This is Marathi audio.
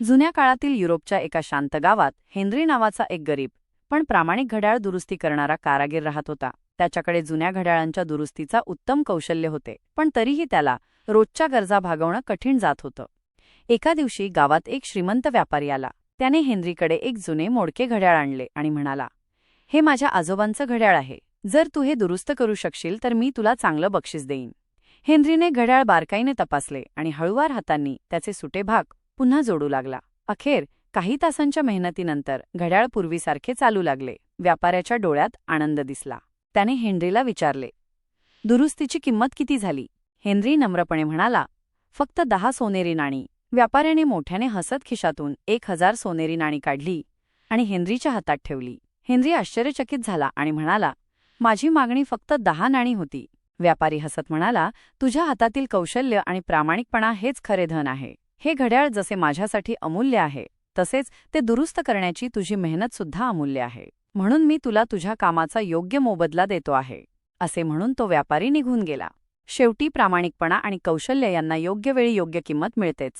जुन्या काळातील युरोपच्या एका शांत गावात हेनरी नावाचा एक गरीब पण प्रामाणिक घड्याळ दुरुस्ती करणारा कारागीर राहत होता. त्याच्याकडे जुन्या घड्याळांच्या दुरुस्तीचा उत्तम कौशल्य होते पण तरीही त्याला रोजच्या गरजा भागवणं कठीण जात होतं. एका दिवशी गावात एक श्रीमंत व्यापारी आला. त्याने हेनरीकडे एक जुने मोडके घड्याळ आणले आणि म्हणाला हे माझ्या आजोबांचं घड्याळ आहे. जर तू हे दुरुस्त करू शकशील तर मी तुला चांगलं बक्षीस देईन. हेनरीने घड्याळ बारकाईने तपासले आणि हळुवार हातांनी त्याचे सुटे भाग पुन्हा जोडू लागला. अखेर काही तासांच्या मेहनतीनंतर घड्याळ पूर्वीसारखे चालू लागले. व्यापाऱ्याच्या डोळ्यात आनंद दिसला. त्याने हेनरीला विचारले दुरुस्तीची किंमत किती झाली? हेनरी नम्रपणे म्हणाला फक्त दहा सोनेरी नाणी. व्यापाऱ्याने मोठ्याने हसत खिशातून एक हजार सोनेरी नाणी काढली आणि हेनरीच्या हातात ठेवली. हेनरी आश्चर्यचकित झाला आणि म्हणाला माझी मागणी फक्त दहा नाणी होती. व्यापारी हसत म्हणाला तुझ्या हातातील कौशल्य आणि प्रामाणिकपणा हेच खरे धन आहे. हे घड्याळ जसे माझ्यासाठी अमूल्य आहे तसेच ते दुरुस्त करण्याची तुझी मेहनतसुद्धा अमूल्य आहे. म्हणून मी तुला तुझ्या कामाचा योग्य मोबदला देतो आहे असे म्हणून तो व्यापारी निघून गेला. शेवटी प्रामाणिकपणा आणि कौशल्य यांना योग्य वेळी योग्य किंमत मिळतेच.